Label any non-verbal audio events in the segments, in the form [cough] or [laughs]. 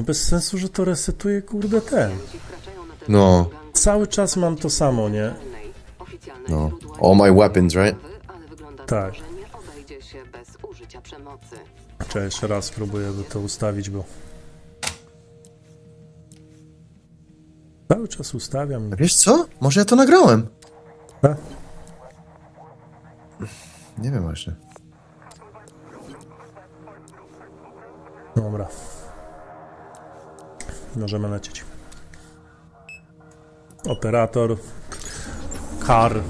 Bez sensu, że to resetuje, kurde, ten. No, Cały czas mam to samo, nie? no. All my weapons, right? Tak. przemocy. Czekaj, jeszcze raz spróbuję to ustawić, bo... Cały czas ustawiam. Wiesz co? Może ja to nagrałem? A? Nie wiem właśnie. Dobra. Możemy lecieć. Operator. Kar.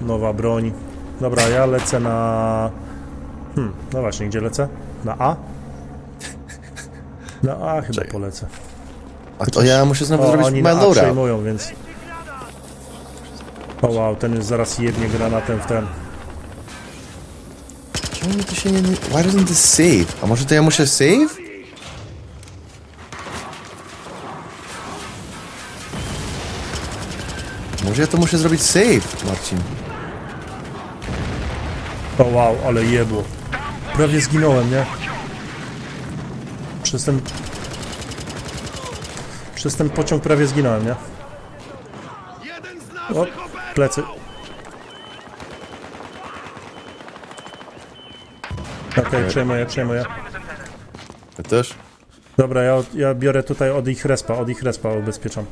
Nowa broń. Dobra, ja lecę na... Hmm, no właśnie, gdzie lecę? Na A? Na A chyba Czekaj. polecę. A to ja muszę znowu O, zrobić oni my na A loadout. przejmują, więc... O wow, ten już zaraz jebnie granatem w ten. Czemu to się nie- Why doesn't this save? A może to ja muszę save? Może ja to muszę zrobić save, Marcin. O wow, ale jebło. Prawie zginąłem, nie? Przez ten... Przez ten pociąg prawie zginąłem, nie? O, plecy. Okej, przejmuję, przejmuję. Ja też? Dobra, ja, ja biorę tutaj od ich respa, od ich respa ubezpieczam.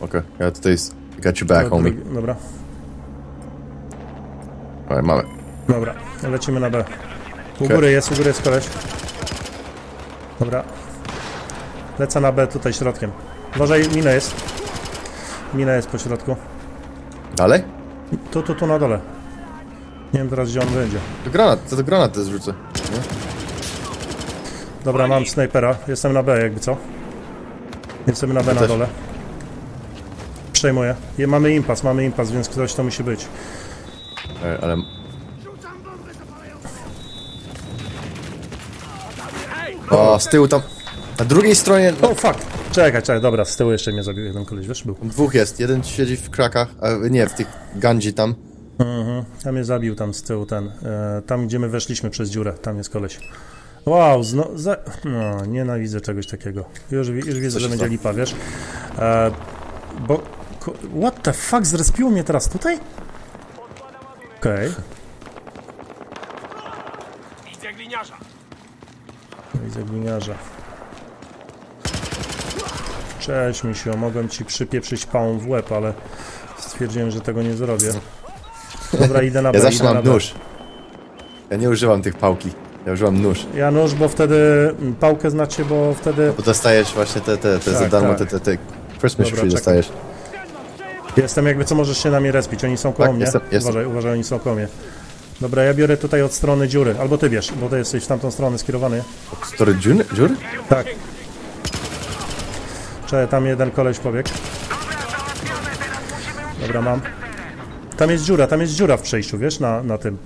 Okej, ja tutaj... s- Got you back, Od homie. drugi- Dobra, Alright, mamy. dobra, lecimy na B. U Okej. góry jest, u góry jest koleś. Dobra. Lecę na B tutaj środkiem. Uważaj, mina jest. Mina jest po środku. Dalej? Tu, tu, tu na dole. Nie wiem teraz gdzie on będzie. To granat, to, to granat też rzucę. Dobra, mam snajpera. Jestem na B jakby co. Jestem na B na też. dole. Przejmuję. Je, mamy impas, mamy impas, więc ktoś to musi być. Ej, ale... O, z tyłu tam... Na drugiej stronie O, fuck! Czekaj, czekaj, dobra, z tyłu jeszcze mnie zabił jeden koleś, wiesz, był. dwóch jest. Jeden siedzi w krakach, a nie, w tych gandzi tam. Tam mnie zabił tam z tyłu ten. E, tam gdzie my weszliśmy przez dziurę, tam jest koleś. Wow, zno, za, no, nienawidzę czegoś takiego. Już, już widzę, Co że będzie lipa, wiesz. E, bo... ko- What the fuck, zrespiło mnie teraz tutaj? Okej. Widzę gliniarza. Widzę gliniarza. Cześć, misio. Mogłem ci przypieprzyć pałą w łeb, ale stwierdziłem, że tego nie zrobię. Dobra, idę na B, Ja zawsze mam nóż. Ja nie używam tych pałki. Ja używam nóż. Ja nóż, bo wtedy... mm, Pałkę znacie, bo wtedy... Bo dostajesz właśnie te, te, te za Tak, darmo, tak. te, te, te Christmas Dobra, czekaj. dostajesz. Jestem jakby co możesz się na mnie respić. Oni są koło Tak, mnie. jestem- jestem. Uważaj, uważaj, oni są koło mnie. Dobra, ja biorę tutaj od strony dziury. Albo ty bierz, bo ty jesteś w tamtą stronę skierowany. Który dziury? dziury? Tak. Czekaj, tam jeden koleś pobiegł. Dobra, mam. Tam jest dziura, tam jest dziura w przejściu, wiesz, na, na tym.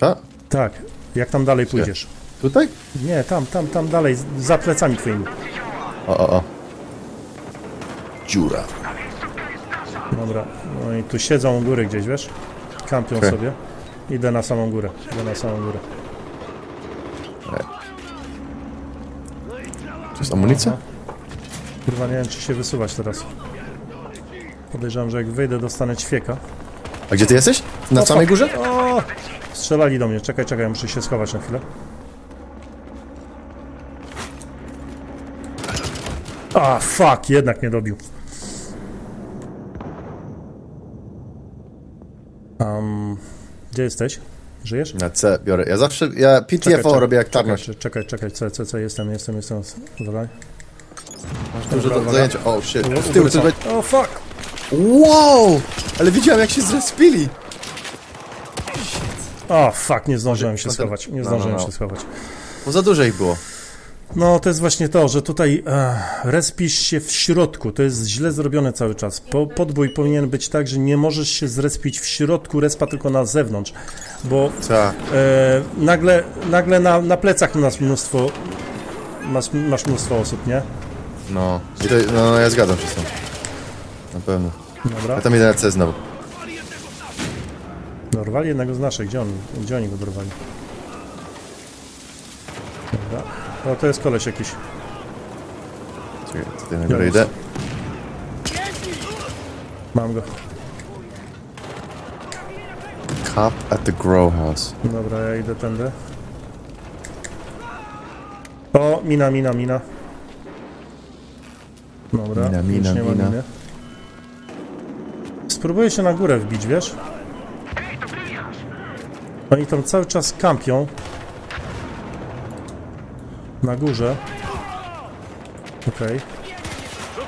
Co? Tak. Jak tam dalej pójdziesz? Tutaj? Nie, tam, tam, tam dalej, za plecami twoimi. O, o, o. Dziura. Dobra, no i tu siedzą u góry gdzieś, wiesz? Kampią sobie. Idę na samą górę, idę na samą górę. To jest amunicja? Kurwa, nie wiem, czy się wysuwać teraz. Podejrzewam, że jak wyjdę, dostanę ćwieka. A gdzie ty jesteś? Na O, samej fuck. górze? O! Strzelali do mnie. Czekaj, czekaj, muszę się schować na chwilę. A, fuck, jednak mnie dobił. Um, gdzie jesteś? Żyjesz? Na C biorę. Ja zawsze, ja PTFO robię jak tarność. Czekaj, czekaj, czekaj, co, co, co, jestem, jestem, jestem. Uważaj. Dużo do uwaga. zajęcia. O, shit. U tyłu góry coś są. będzie... O, fuck! Wow! Ale widziałem jak się zrespili. O, fuck, nie zdążyłem się schować. Nie no, zdążyłem no, no. się schować. Bo za dużo ich było. No, to jest właśnie to, że tutaj e, respisz się w środku. To jest źle zrobione cały czas. Po, podbój powinien być tak, że nie możesz się zrespić w środku respa, tylko na zewnątrz. Bo Co? e, nagle, nagle na, na plecach masz mnóstwo, masz, masz mnóstwo osób, nie? No. To, no, ja zgadzam się z tym. Na pewno. Dobra. Ja tam idę na C znowu. Dorwali jednego z naszych. Gdzie, on, gdzie oni go dorwali? Dobra. O, to jest koleś jakiś. Czekaj, tutaj na górę idę. Mam go. Cop at the grow house. Dobra, ja idę tędy. O, mina, mina, mina. Dobra, Mina, mina, nie ma mina. miny. Spróbuję się na górę wbić, wiesz? Oni tam cały czas kampią. Na górze. Okej.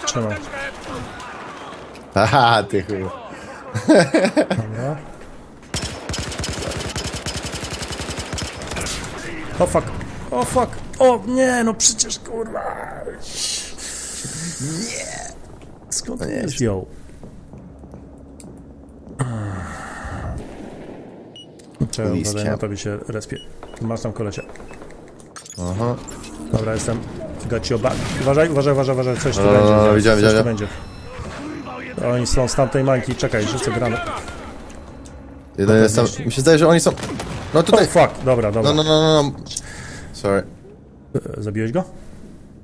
Trzymam. Haha, ty chuj. Dobra. O fuck, o fuck, o nie, no przecież kurwa. Nie. Skąd on nie, je zdjął? Czekaj, uważaj, na tobie się respie. Masz tam kolesia. Aha. Dobra, jestem. Back. Uważaj, uważaj, uważaj, uważaj, coś tu No, będzie. no, no, widziałem, coś tu widziałem. będzie. Oni są z tamtej mańki, czekaj, rzucę granat. Jeden jest tam. Mi się zdaje, że oni są. No tutaj. fuck, dobra, dobra. No, no, no, no. no. Sorry. E, Zabiłeś go?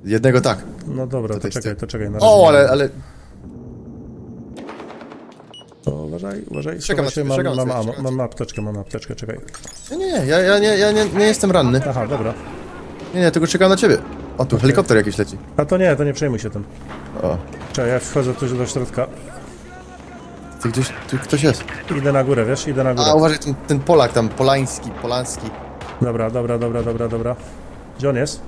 Jednego tak. No dobra, to Tutaj czekaj, to czekaj. Na razie O, ale, ale. Uważaj, uważaj, Czekam na ciebie, mam, czekam mam, mam, mam apteczkę, mam apteczkę, czekaj. Nie, nie, nie, ja, ja, nie, ja nie, nie jestem ranny. Aha, dobra. Nie, nie, tylko czekam na ciebie. O, tu helikopter jakiś leci. A to nie, to nie przejmuj się tym. O, Czekaj, ja wchodzę tu do środka. ty gdzieś, tu ktoś jest. Idę na górę, wiesz, idę na A, górę. uważaj, ten, ten Polak tam, Polański, Polanski. Dobra, dobra, dobra, dobra, dobra. Gdzie on jest?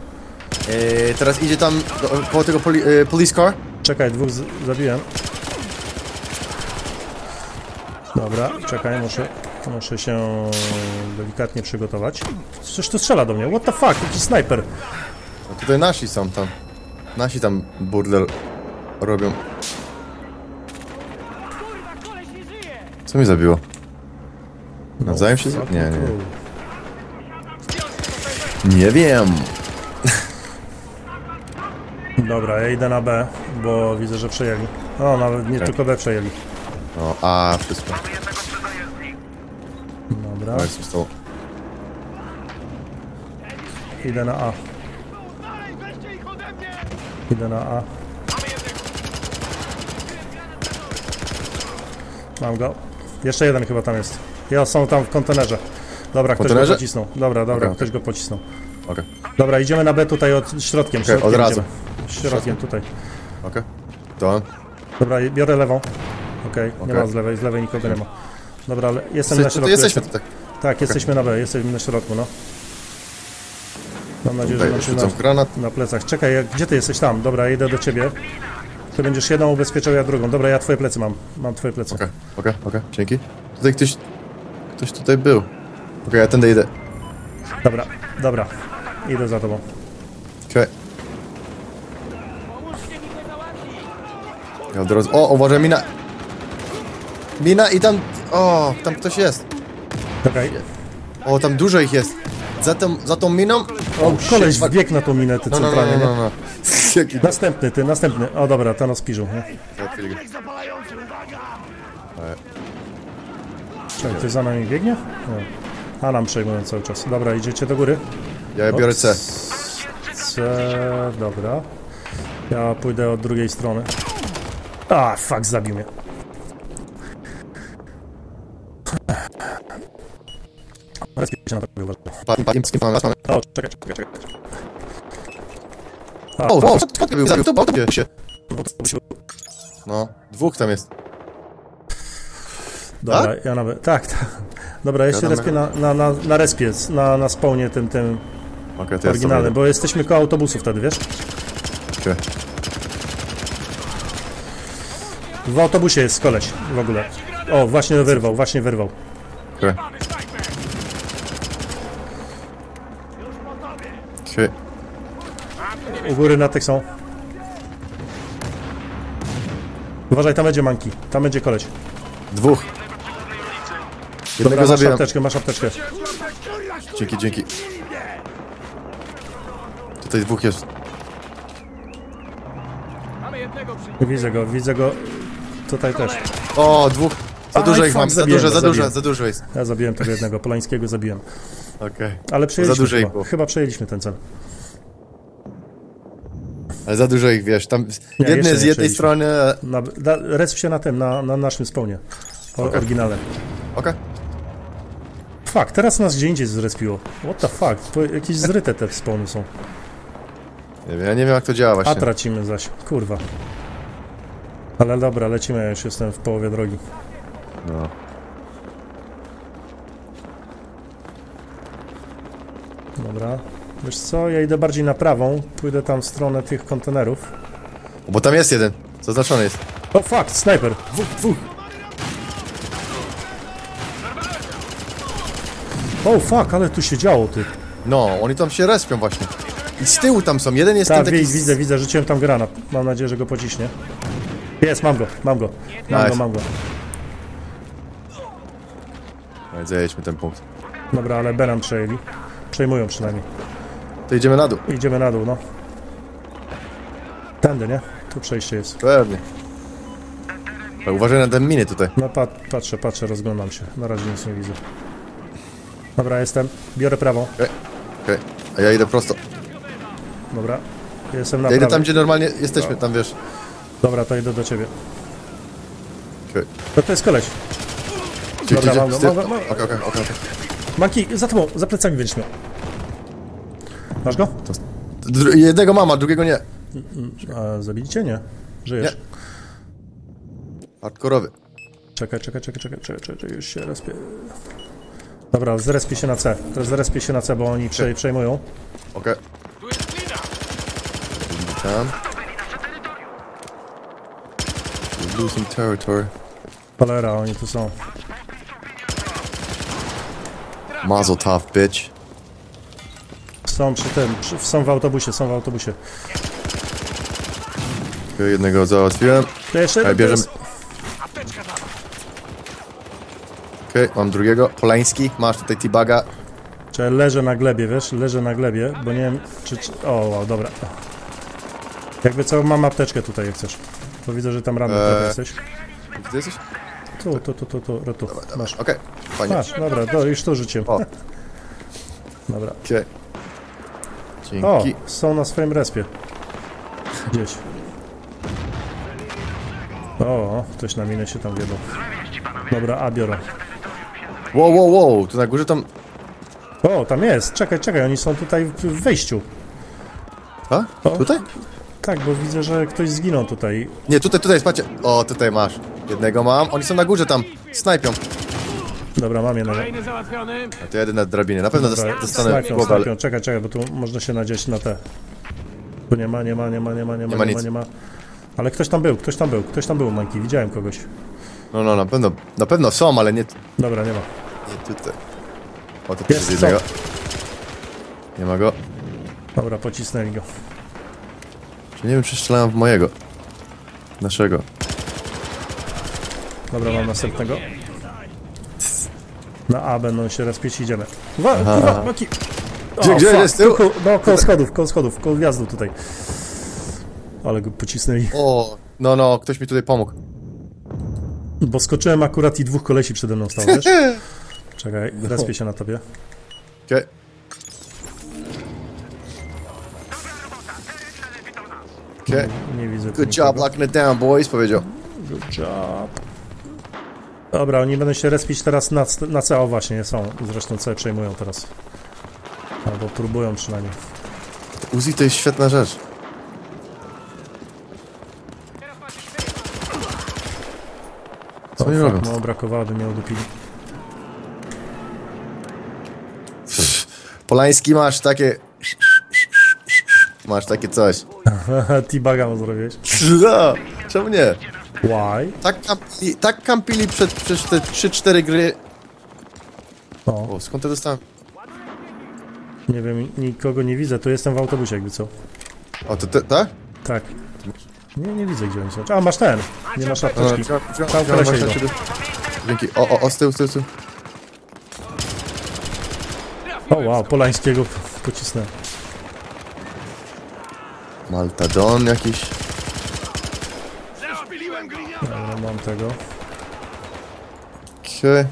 Eee, teraz idzie tam do, po tego poli, e, police car. Czekaj, dwóch zabiłem. Dobra, czekaj, muszę, muszę się delikatnie przygotować. Coś tu strzela do mnie, what the fuck, jakiś snajper. No tutaj nasi są tam. Nasi tam burdel robią. Co mi zabiło? Nawzajem się... Fuck, Nie, nie. Nie wiem. Dobra, ja idę na B, bo widzę, że przejęli. O, nawet nie Tak. tylko B przejęli. No, a, wszystko. Dobra, jest to. idę na A. Idę na A. Mam go. Jeszcze jeden chyba tam jest. Ja są tam w kontenerze. Dobra, ktoś kontenerze? go pocisnął. Dobra, dobra, Okej, ktoś go pocisnął. Okej, Dobra, idziemy na B tutaj od środkiem. Okej, środkiem od razu. idziemy. Środkiem tutaj. okej. To. Dobra, biorę lewą. Okej, nie Okej. ma z lewej, z lewej nikogo nie ma. Dobra, ale jestem na To, środku. jesteśmy jestem. tutaj. Tak, jesteśmy na B, jesteśmy na środku, no. Mam nadzieję, że Tutaj nam się na, na plecach. Czekaj, jak, gdzie ty jesteś tam? Dobra, ja idę do ciebie. Ty będziesz jedną ubezpieczał, ja drugą. Dobra, ja twoje plecy mam. Mam twoje plecy. Okej, okej, okej, dzięki. Tutaj ktoś... Ktoś tutaj był. Okej, ja tędy idę. Dobra, dobra. Idę za tobą. Okej. Ja od razu... O, uważaj, mina! Mina i tam... O, tam ktoś jest. Czekaj. O, tam dużo ich jest. Za tą, za tą miną... O, shit, koleś fuck. wbiegł na tą minę, ty No, no, no, centralnie, no, no, nie? no. Jaki... Następny, ty, następny. O, dobra, ten spiżu, nie? Załatwili go. Czekaj, ty za nami biegnie? Nie. A nam przejmują cały czas. Dobra, idziecie do góry? Ja biorę C. C, dobra. Ja pójdę od drugiej strony. A, fuck, zabił mnie. Mamy? O, czekaj, czekaj, czekaj. O, o, kto był? Zabił, to się. No, dwóch tam jest. Dobra, ja nawet, tak, tak. Dobra, ja się respię na, na, na, na respie, na, na spawnie tym, tym to ja oryginalnym, bo jesteśmy koło autobusu wtedy, wiesz? Okej. W autobusie jest koleś w ogóle. O, właśnie wyrwał, właśnie wyrwał. Okej. U góry na tych są. Uważaj, tam będzie manki, tam będzie koleś. Dwóch. Dobra, Jednego masz zabiłem. apteczkę, masz apteczkę. Dzięki, dzięki. Tutaj dwóch jest. Widzę go, widzę go. Tutaj też. O, dwóch. Za dużo ich mam, za zabiłem dużo, za dużo, za dużo jest. Ja zabiłem tego jednego, Polańskiego zabiłem. Okej. Ale przejęliśmy Za dużo ich chyba. było. Chyba przejęliśmy ten cel. Ale za dużo ich, wiesz, tam Nie, jedne z jednej strony... Na, da, resp się na tym, na, na naszym spawnie. O, Okej. Oryginale. Okej. Fuck, teraz nas gdzie indziej zrespiło. What the fuck? To jakieś zryte te spawny są. Nie wiem, ja nie wiem jak to działa A właśnie. tracimy zaś. Kurwa. Ale dobra, lecimy, ja już jestem w połowie drogi. No. Dobra. Wiesz co, ja idę bardziej na prawą, pójdę tam w stronę tych kontenerów. Bo tam jest jeden, zaznaczony jest. O fuck, sniper! Dwóch, dwóch. O fuck, ale tu się działo, ty. No, oni tam się respią właśnie. I z tyłu tam są, jeden jest Tak, ten taki... wi- widzę, widzę, rzuciłem tam granat. Mam nadzieję, że go pociśnie. Jest, mam go, mam go. Mam Nice. go, mam go. No, Zajedźmy ten punkt. Dobra, ale Benam przejęli. Przejmują przynajmniej. To idziemy na dół. Idziemy na dół, no. Tędy, nie? Tu przejście jest. Pewnie. Ale uważaj na te miny tutaj. No pat, patrzę, patrzę, rozglądam się. Na razie nic nie widzę. Dobra, jestem. Biorę prawą. Okej. A ja idę prosto. Dobra. Jestem na Ja idę prawej. tam, gdzie normalnie jesteśmy, tam wiesz. Dobra, to idę do ciebie. Okej. No to jest koleś. Dobra, mam go, mam go, mam- Okej, okej, okej. okej. Manki, za tobą, za plecami będziesz miał. Masz go? Dru- Jednego mama, drugiego nie. A, zabili cię? Nie. Żyjesz. Hardkorowy. Czekaj, czekaj, czekaj, czekaj, czekaj, czekaj, już się respię. Dobra, zrespię się na C. Teraz zrespię się na C, bo oni przej, przejmują. Okej. Tam. We're Losing territory. Cholera, oni tu są. Mazel tough, bitch. Są przy tym, przy, są w autobusie, są w autobusie. Jednego załatwiłem. To jeszcze jeden, bierzemy... Okej, mam drugiego. Polański, masz tutaj T-Baga. Czy leżę na glebie, wiesz? Leżę na glebie, bo nie wiem, czy... czy... O, wow, dobra. Jakby co, mam apteczkę tutaj, jak chcesz. Bo widzę, że tam ranny Eee, jesteś. Gdzie jesteś? Tu, tu, tu, tu, tu, tu, tu. Masz. Okej, fajnie. Masz, dobra, do, już to rzuciłem. O. Dobra. Okej. O, Dzięki. są na swoim respie. Gdzieś. O, ktoś na minę się tam wjebał. Dobra, a biorę. Wow, wow, wow, tu na górze tam... O, tam jest. Czekaj, czekaj, oni są tutaj w w wejściu. A? O. Tutaj? Tak, bo widzę, że ktoś zginął tutaj. Nie, tutaj, tutaj, patrzcie. O, tutaj masz. Jednego mam. Oni są na górze tam. Snajpią. Dobra, mam jednego. Kolejny załatwiony. A to jeden na drabinie. Na pewno Dobra, dosta- dostanę głowę. Czekaj, czekaj, bo tu można się nadzieć na te. Tu nie ma, nie ma, nie ma, nie ma, nie ma, ma nie ma, nic. nie ma. Ale ktoś tam był, ktoś tam był, ktoś tam był, Manki, widziałem kogoś. No, no, na pewno, na pewno są, ale nie, Dobra, nie ma. nie tutaj. O, to Jest, jest jednego. Nie ma go. Dobra, pocisnęli go. Nie wiem, czy strzelałem w mojego. Naszego. Dobra, mam następnego. Na A będą się respieć, idziemy. Wa, kurwa, Maki! Gdzie- gdzie fuck, jest tył? ku- No, koło schodów, koło schodów, koło wjazdu tutaj. Ale go pocisnęli. O, no, no, ktoś mi tutaj pomógł. Bo skoczyłem akurat i dwóch kolesi przede mną stało, wiesz? [laughs] Czekaj, respię się na tobie. Okej. Okej. Nie widzę tu Good job nikogo. locking it down, boys, powiedział. Good job. Dobra, oni będą się respić teraz na, na C, o właśnie, są. Zresztą C przejmują teraz. Albo próbują przynajmniej. Uzi to jest świetna rzecz. Co oni robią? No, brakowałoby mnie udupili. Polański masz takie... Masz takie coś. [laughs] T-baga mu zrobiłeś. No, czemu nie? Why? Tak kampili, tak kampili przed, przez te 3-4 gry. O, O, skąd to dostałem? nie wiem, nikogo nie widzę, to jestem w autobusie jakby co. O, to te, tak? Tak. Nie, nie widzę gdzie oni są. A, masz ten! Nie masz apteczki. Tam kolesie idą. Dzięki. O, o, o, z tyłu, z tyłu, z tyłu. O wow, Polańskiego pocisnę. Maltadon jakiś. Mam tego. Okej.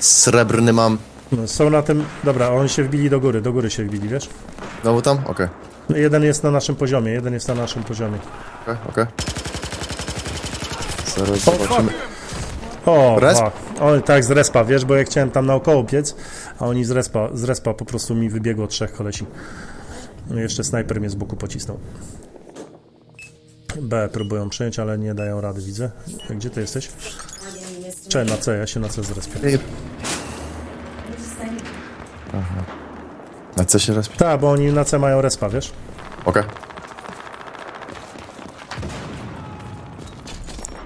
Srebrny mam. No, są na tym... Dobra, oni się wbili do góry, do góry się wbili, wiesz? Znowu tam? Okej. Jeden jest na naszym poziomie, jeden jest na naszym poziomie. Okej, okej. Zaraz zobaczymy. O, Resp? O, tak, z respa, wiesz, bo ja chciałem tam naokoło piec, a oni z respa, z respa po prostu mi wybiegło trzech kolesi. No jeszcze snajper mnie z boku pocisnął. B próbują przyjąć, ale nie dają rady, widzę. Gdzie ty jesteś? Cze, na C, ja się na C zrespię. Aha. Na co się raz... Tak, bo oni na C mają respa, wiesz? Okej.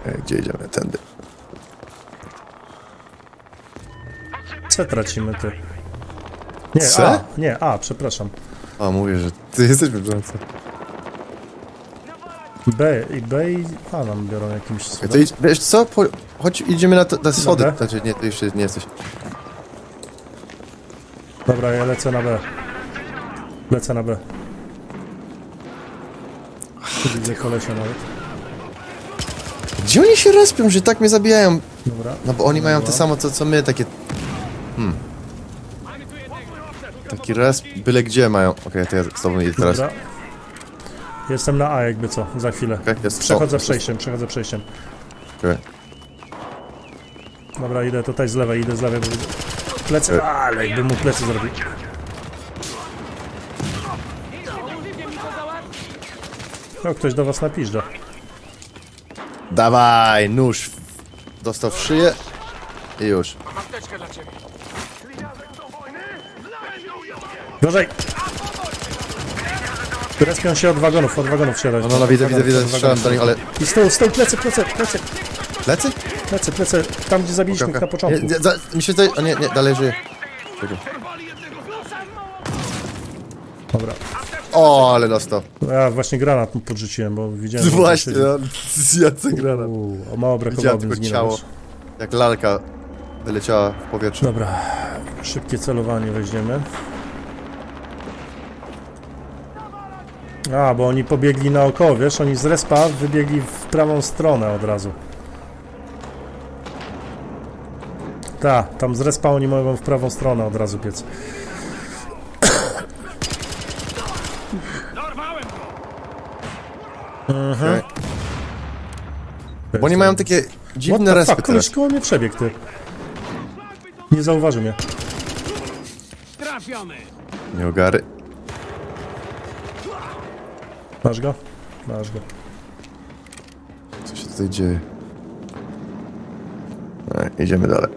Ej, Gdzie idziemy? Tędy. C tracimy, ty. Nie, C? A, nie, A, przepraszam. A, mówię, że ty jesteś wybrzęcy. B i B i A nam biorą jakimś To cudem. idź, wiesz co? Po, chodź, idziemy na, na schody. Dobra. Znaczy, nie, ty jeszcze nie jesteś. Dobra, ja lecę na B. Lecę na B. Widzę kolesia nawet. Gdzie oni się respią, że tak mnie zabijają? Dobra. No bo oni mają Dobra. to samo, co, co my, takie... Hmm. Taki resp, byle gdzie mają. Okej, to ja z tobą idę teraz. Dobra. Jestem na A jakby co, za chwilę. Okej, jest. Przechodzę o, przejściem, przechodzę przejściem. okej. Dobra, idę tutaj z lewej, idę z lewej, bo. Plecy, ale jakby mu plecy zrobił. No, ktoś do was napiszda. Dawaj, nóż. Dostał w szyję. I już. Gorzej! Respią się od wagonów, od wagonów siadać. No, no, no widzę, widzę, widzę, strzelam do nich, ale... I z tyłu, z tyłu, plecy, plecy, plecy, Lecy? plecy, plecy, tam gdzie zabiliśmy ich na początku. Nie, nie, za, mi się zdaje... O nie, nie, dalej żyje. Czekaj. Dobra. O, ale dostał. Ja właśnie granat mu podrzuciłem, bo widziałem... Właśnie, no, zjadł granat. Uuu, o mało brakowało, bym zginął. ciało. Jak lalka wyleciała w powietrze. Dobra, szybkie celowanie weźmiemy. A, bo oni pobiegli naokoło, wiesz, oni z respa wybiegli w prawą stronę od razu. Tak, tam z respa oni mogą w prawą stronę od razu piec. Okej. Bo oni mają takie dziwne respy fuck, koleś teraz. koło mnie przebiegł, ty. Nie zauważył mnie. Trafiony! Nie ogary. Masz go? Masz go. Co się tutaj dzieje? Ej, idziemy dalej.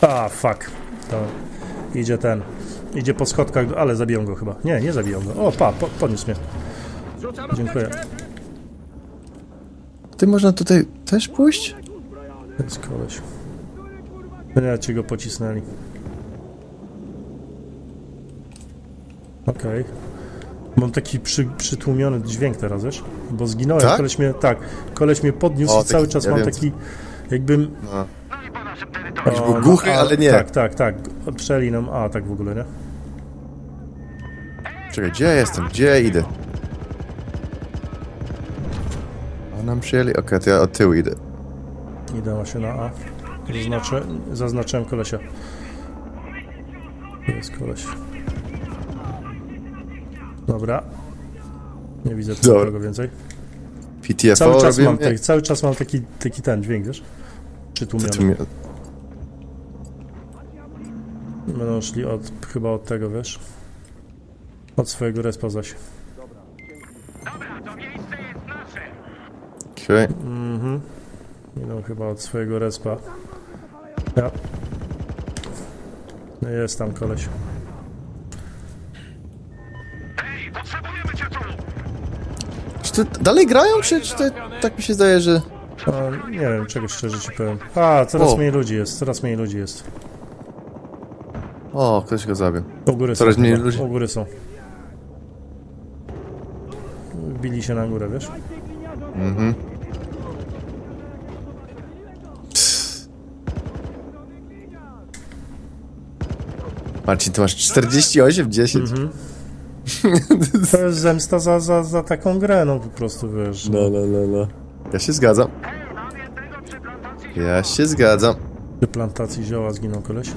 A, fuck. To idzie ten. Idzie po schodkach, ale zabiją go chyba. Nie, nie zabiją go. O, pa, po, podniósł mnie. Dziękuję. Ty można tutaj też pójść? Jest koleś. Nie, ci go pocisnęli. Okej. Mam taki przy, przytłumiony dźwięk teraz, wiesz? Bo zginąłem, Tak? koleś mnie, tak, koleś mnie podniósł O, i cały taki- czas ja mam wiem, taki, jakbym... No. Jakiś był głuchy, ale nie. Tak, tak, tak. Przeli nam, a tak w ogóle, nie? Czekaj, gdzie ja jestem? Gdzie ja idę? A nam przyjęli? Okej, to ja od tyłu idę. Idę właśnie na A. Zaznaczę, zaznaczyłem kolesia. Jest koleś. Dobra. Nie widzę tu Dobra. nikogo więcej. PTFO Cały czas, mam, tak, cały czas mam taki, taki ten dźwięk, wiesz? Przytłumiony. mnie... Będą szli od, chyba od tego, wiesz? Od swojego respa zaś. Okej. Mhm. Idą chyba od swojego respa. Ja. No Jest tam koleś. To dalej grają, czy, czy to tak mi się zdaje, że... Nie wiem, czego szczerze ci powiem. A, coraz O. mniej ludzi jest, coraz mniej ludzi jest. O, ktoś go zabił. U góry Coraz są. mniej chyba, ludzi. U góry są. Bili się na górę, wiesz? Mhm. Marcin, ty masz 48, 10. Mhm. [laughs] To jest zemsta za, za, za taką grę, no po prostu, wiesz. No, no, no, no. Ja się zgadzam. Ja się zgadzam. Przy plantacji zioła zginął koleś.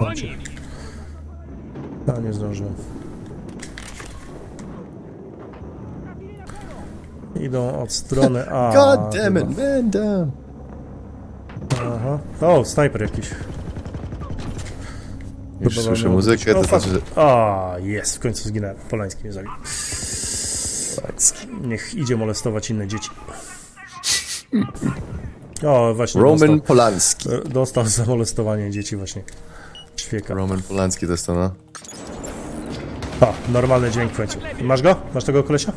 Nim! A, nie zdążyłem. Idą od strony A. [laughs] God damn it, man down. Aha. O, snajper jakiś. Już słyszę muzykę, to O, znaczy, fuck. że... A, jest, w końcu zginąłem. Polański mnie zabił. Niech idzie molestować inne dzieci. O, właśnie Roman dostał, Polanski. dostał za molestowanie dzieci właśnie. Ćwieka. Roman Polanski dostał, no. A, normalny dźwięk w końcu. Masz go? Masz tego kolesia?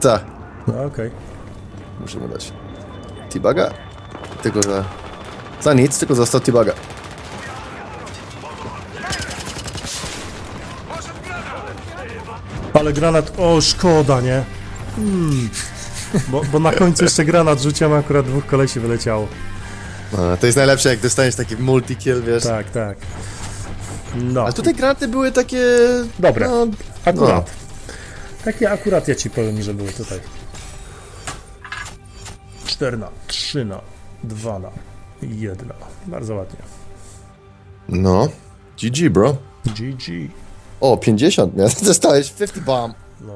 Tak, No, okej. muszę mu dać. T-Baga? Tylko za... Za nic, tylko został T-Baga. Ale granat, o szkoda, nie? Hmm. Bo, bo na końcu jeszcze granat rzuciłem, a akurat dwóch kolesi wyleciało. No, to jest najlepsze, jak dostaniesz taki multi-kill, wiesz. Tak, tak. No, Ale tutaj granaty były takie... Dobre. No, akurat. Takie akurat ja ci powiem, że były tutaj. 4 na, 3 na, 2 na, 1. Bardzo ładnie. no. GG, bro. GG. O, 50, nie? [laughs] Dostałeś 50 bomb. No.